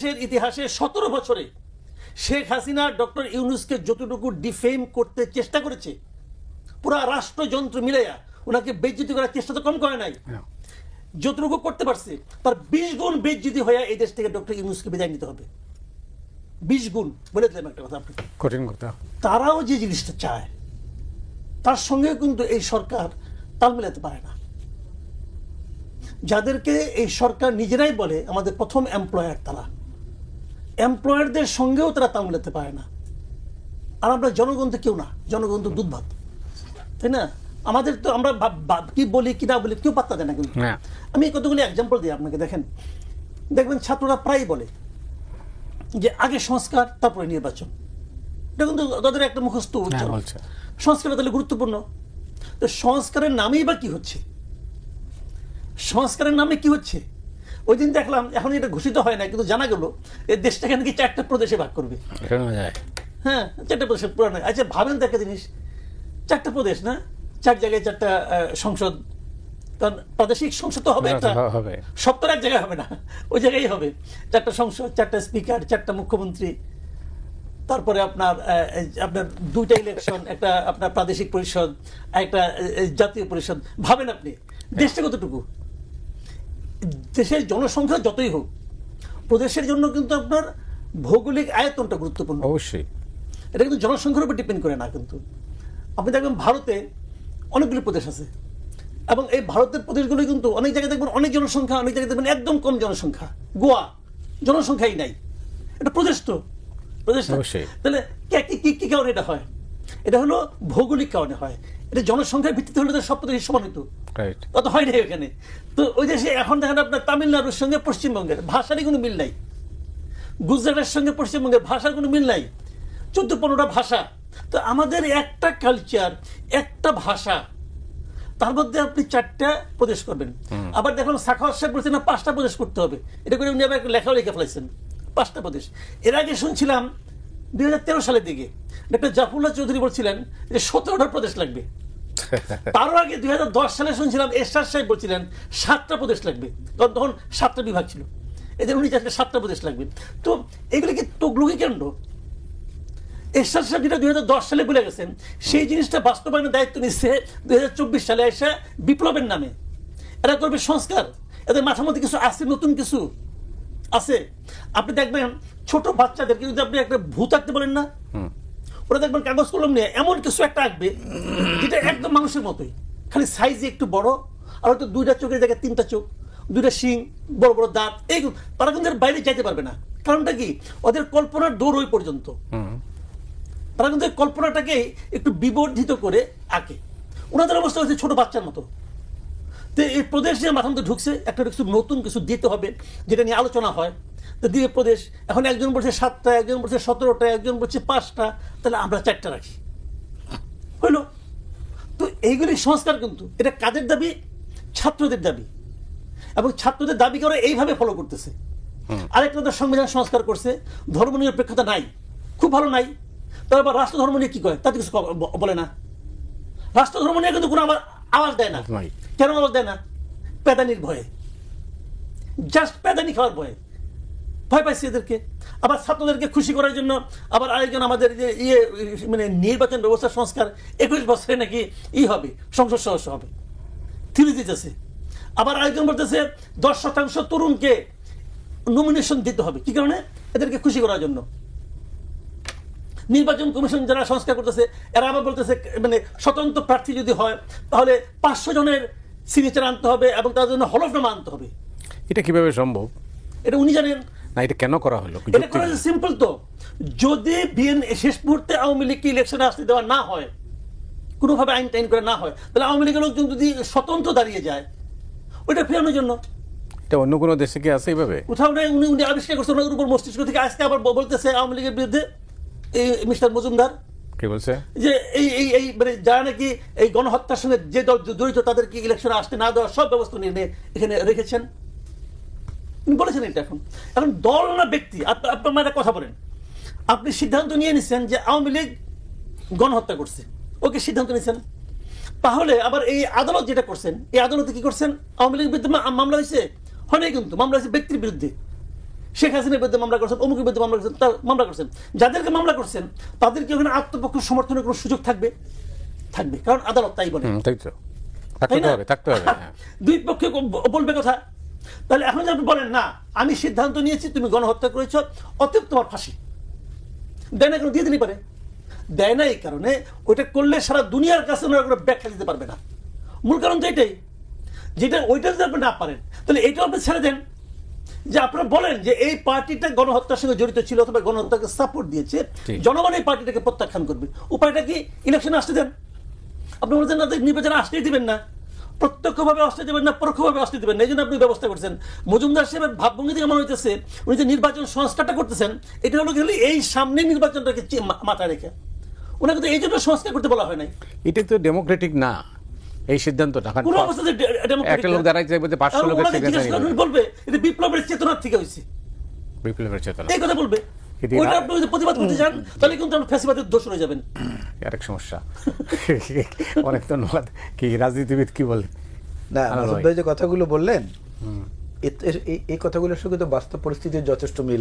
দেশের ইতিহাসে সতেরো বছরে শেখ হাসিনা ডক্টর ইউনুসকে যতটুকু ডিফেম করতে চেষ্টা করেছে পুরা রাষ্ট্রযন্ত্র মিলাইয়া ওনাকে বেজ্জিতি করার চেষ্টা তো কম করে নাই। যতটুকু করতে পারছে তার বিশ গুণ বেজ্জিতি হয়ে এই দেশ থেকে ডক্টর ইউনুসকে বিদায় নিতে হবে। বিশ গুণ বলে দিলাম একটা কথা আপনাকে। কঠিন কথা। তারাও যে জিনিসটা চায় তার সঙ্গে কিন্তু এই সরকার তাল মেলাতে পারে না। যাদেরকে এই সরকার নিজেরাই বলে আমাদের প্রথম এমপ্লয়ার তারা। এমপ্লয়ারদের সঙ্গেও তারা তাল মেলাতে পারে না। আর আমরা জনগণ তো কেউ না জনগণ তো দুধ ভাত। তাই না? আমাদের তো আমরা কি বলি কি না বলি কেউ পাত্তা দেয় না কিন্তু। হ্যাঁ। আমি কতগুলি এক্সাম্পল দিই আপনাকে দেখেন। দেখবেন ছাত্ররা প্রায় বলে যে আগে সংস্কার তারপরে নির্বাচন। এটা কিন্তু তাদের একটা মুখস্থ হ্যাঁ সংস্কার তাহলে গুরুত্বপূর্ণ। তো সংস্কারের নামেই বা কি হচ্ছে? সংস্কারের নামে কি হচ্ছে? ওই দিন দেখলাম এখন এটা ঘোষিত হয় না কিন্তু জানা গেল এই দেশটাকে নাকি চারটা প্রদেশে ভাগ করবে। হ্যাঁ চারটা প্রদেশে পুরানো আচ্ছা ভাবেন তো একটা জিনিস চারটা প্রদেশ না? চার জায়গায় চারটা সংসদ। কারণ প্রাদেশিক সংসদ তো হবে একটা সব তো এক জায়গায় হবে না ওই জায়গায় হবে। চারটা সংসদ চারটা স্পিকার চারটা মুখ্যমন্ত্রী তারপরে আপনার আপনার দুইটা ইলেকশন একটা আপনার প্রাদেশিক পরিষদ একটা জাতীয় পরিষদ। ভাবেন আপনি দেশটা কতটুকু? দেশের জনসংখ্যা যতই হোক প্রদেশের জন্য কিন্তু আপনার ভৌগোলিক আয়তনটা গুরুত্বপূর্ণ। অবশ্যই। এটা কিন্তু জনসংখ্যার উপর ডিপেন্ড করে না কিন্তু। আপনি দেখবেন ভারতে অনেকগুলি প্রদেশ আছে এবং এই ভারতের প্রদেশগুলো কিন্তু অনেক জায়গায় দেখবেন অনেক জনসংখ্যা অনেক জায়গায় দেখবেন একদম কম জনসংখ্যা। গোয়া জনসংখ্যাই নাই। এটা প্রদেশ তো। প্রদেশ অবশ্যই। তাহলে কি কি কি কারণে এটা হয়? এটা হলো ভৌগোলিক কারণে হয়। এটা জনসংখ্যার ভিত্তিতে হলে তো সব প্রদেশ সমান হতো তত হয় নাই ওখানে তো ওই দেশে এখন দেখেন আপনার তামিলনাড়ুর সঙ্গে পশ্চিমবঙ্গের ভাষারই কোনো মিল নাই। গুজরাটের সঙ্গে পশ্চিমবঙ্গের ভাষার কোনো মিল নাই। চোদ্দ পনেরোটা ভাষা। তো আমাদের একটা কালচার একটা ভাষা তার মধ্যে আপনি চারটা প্রদেশ করবেন। আবার দেখলাম সাখাওয়াত সাহেব বলছেন না পাঁচটা প্রদেশ করতে হবে। এটা করে উনি আবার লেখাও লিখে ফেলাইছেন পাঁচটা প্রদেশ। এর আগে শুনছিলাম দুই হাজার তেরো সালের দিকে। ডক্টর জাফরুল্লাহ চৌধুরী বলছিলেন যে সতেরোটা প্রদেশ লাগবে। তারও আগে দুই হাজার দশ সালে শুনছিলাম এরশাদ সাহেব বলছিলেন সাতটা প্রদেশ লাগবে। কারণ তখন সাতটা বিভাগ ছিল। এদের উনি চাচ্ছেন সাতটা প্রদেশ লাগবে। তো এগুলো কি তগলুকি কেন্দ্র? এরশাদ সাহেব যেটা দুই হাজার দশ সালে বলে গেছেন, সেই জিনিসটা বাস্তবায়নের দায়িত্ব নিচ্ছে দুই হাজার চব্বিশ সালে এসে বিপ্লবের নামে। এরা করবে সংস্কার। এদের মাথার মধ্যে কিছু আছে, নতুন কিছু আছে। আপনি দেখবেন ছোট বাচ্চাদেরকে যদি আপনি একটা ভূত আঁকতে বলেন না ওরা দেখবেন কাগজ কলম নিয়ে এমন কিছু একটা আঁকবে যেটা একদম মানুষের মতোই। খালি সাইজে একটু বড় আর হয়তো দুইটা চোখের জায়গায় তিনটা চোখ দুইটা শিং বড় বড় দাঁত এই তারা কিন্তু বাইরে যাইতে পারবে না। কারণটা কি? ওদের কল্পনার দৌড় ওই পর্যন্ত। তারা কিন্তু কল্পনাটাকে একটু বিবর্ধিত করে আঁকে। ওনাদের অবস্থা হচ্ছে ছোট বাচ্চার মতো। তো এই প্রদেশ যে মাথার মধ্যে ঢুকছে একটা কিছু নতুন কিছু দিতে হবে যেটা নিয়ে আলোচনা হয়। তো দিয়ে প্রদেশ এখন একজন বলছে সাতটা একজন বলছে সতেরোটা একজন বলছে পাঁচটা তাহলে আমরা চারটা রাখি। হইল? তো এইগুলি সংস্কার কিন্তু এটা কাদের দাবি? ছাত্রদের দাবি। এবং ছাত্রদের দাবি করে এইভাবে ফলো করতেছে? আরেকটা তো সংবিধান সংস্কার করছে ধর্ম নিরপেক্ষতা নাই খুব ভালো নাই। তারপর রাষ্ট্র ধর্ম নিয়ে কি কয়? তাতে কিছু বলে না। রাষ্ট্র ধর্ম নিয়ে কিন্তু কোনো আমার আওয়াজ দেয় না। কেন আওয়াজ দেয় না? প্যাদানির ভয়ে। জাস্ট প্যাদানি খাওয়ার ভয়ে। ভয় পাইছে এদেরকে। আবার ছাত্রদেরকে খুশি করার জন্য আবার আরেকজন আমাদের যে ইয়ে মানে নির্বাচন ব্যবস্থা সংস্কার একুশ বছরে নাকি ই হবে সংসদ সদস্য হবে। থিরে দিতেছে। আবার আরেকজন বলতেছে দশ শতাংশ তরুণকে নমিনেশন দিতে হবে। কি কারণে? এদেরকে খুশি করার জন্য। নির্বাচন কমিশন যারা সংস্কার করতেছে এরা আবার বলতেছে মানে স্বতন্ত্র প্রার্থী যদি হয় তাহলে পাঁচশো জনের সিগনেচার আনতে হবে এবং তাদের জন্য হলফনামা আনতে হবে। এটা কীভাবে সম্ভব? এটা উনি জানেন। না এটা কেন করা হলো? সিম্পল তো। যদি বিএন শেষ মুহূর্তে আওয়ামী লীগকে ইলেকশনে আসতে দেওয়া না হয় কোনোভাবে আইন টাইন করে না হয় তাহলে আওয়ামী লীগের লোকজন যদি স্বতন্ত্র দাঁড়িয়ে যায় ওইটা ফেরানোর জন্য। এটা অন্য কোনো দেশে কি আছে এইভাবে? কোথাও নাই উনি উনি আবিষ্কার করছেন ওনার উপর মস্তিষ্ক থেকে আজকে আবার বলতেছে আওয়ামী লীগের বিরুদ্ধে এই মিস্টার মজুমদার। কি বলছে? যে এই এই এই মানে যারা নাকি এই গণহত্যার সঙ্গে যে দল জড়িত তাদেরকে ইলেকশনে আসতে না দেওয়ার সব ব্যবস্থা নিয়ে এখানে রেখেছেন? বলেছেন এটা এখন। এখন দল না ব্যক্তি আপ- আপনার মানে কথা বলেন। আপনি সিদ্ধান্ত নিয়ে নিচ্ছেন যে আওয়ামী লীগ গণহত্যা করছে। ওকে সিদ্ধান্ত নিচ্ছেন তাহলে আবার এই আদালত যেটা করছেন এই আদালতে কি করছেন? আওয়ামী লীগের বিরুদ্ধে মামলা হয়েছে? হয় কিন্তু মামলা হয়েছে ব্যক্তির বিরুদ্ধে। শেখ হাসিনার বিরুদ্ধে মামলা করছেন অমুকের বিরুদ্ধে মামলা করছেন তার মামলা করছেন। যাদেরকে মামলা করছেন তাদেরকে ওখানে আত্মপক্ষ সমর্থনের কোনো সুযোগ থাকবে? থাকবে কারণ আদালত তাই বলে। তাই তো। থাকতে না? হবে থাকতে হবে হ্যাঁ। দুই পক্ষে বলবে কথা। তাহলে এখন যদি আপনি বলেন না আমি সিদ্ধান্ত নিয়েছি তুমি গণহত্যা করেছ অতএব তোমার ফাঁসি। দেয় না কেন? দিয়ে দিতে পারে। দেয় না এই কারণে ওইটা করলে সারা দুনিয়ার কাছে ওনারা কোনো ব্যাখ্যা দিতে পারবে না। মূল কারণ তো এটাই যেটা ওইটা যদি আপনি না পারেন তাহলে এইটাও আপনি ছেড়ে দেন। যে আপনারা বলেন যে এই পার্টিটা গণহত্যার সঙ্গে জড়িত ছিল অথবা গণহত্যাকে সাপোর্ট দিয়েছে জনগণ এই পার্টিটাকে প্রত্যাখ্যান করবে। উপায়টা কি? ইলেকশনে আসতে দেন। আপনি বলছেন না নির্বাচনে আসতেই দিবেন না। প্রত্যক্ষভাবে আসতে দেবেন না পরোক্ষভাবে আসতে দেবেন না। এই জন্য আপনি ব্যবস্থা করছেন। মজুমদার সাহেবের ভাবভঙ্গি থেকে মনে হইতেছে উনি যে নির্বাচন সংস্কারটা করতেছেন এটা হলো কি হলো এই সামনে নির্বাচনটাকে মাথায় রেখে। ওনাকে তো এই জন্য সংস্কার করতে বলা হয় নাই। এটা তো ডেমোক্রেটিক না এই সিদ্ধান্তটা। একটা লোক না। দাঁড়াইছে বলতে পাঁচশো লোকের বলবে এটা বিপ্লবের চেতনার থেকে হয়েছে বিপ্লবের চেতনা। এই কথা বলবে। কিন্তু ওইটা আপনি যদি প্রতিবাদ করতে চান তাহলে কিন্তু আপনি ফ্যাসিবাদের দোষ হয়ে যাবেন। আরেক সমস্যা। অনেক ধন্যবাদ। কি রাজনীতিবিদ কি বলে না যে কথাগুলো বললেন এই কথাগুলোর সঙ্গে তো বাস্তব পরিস্থিতির যথেষ্ট মিল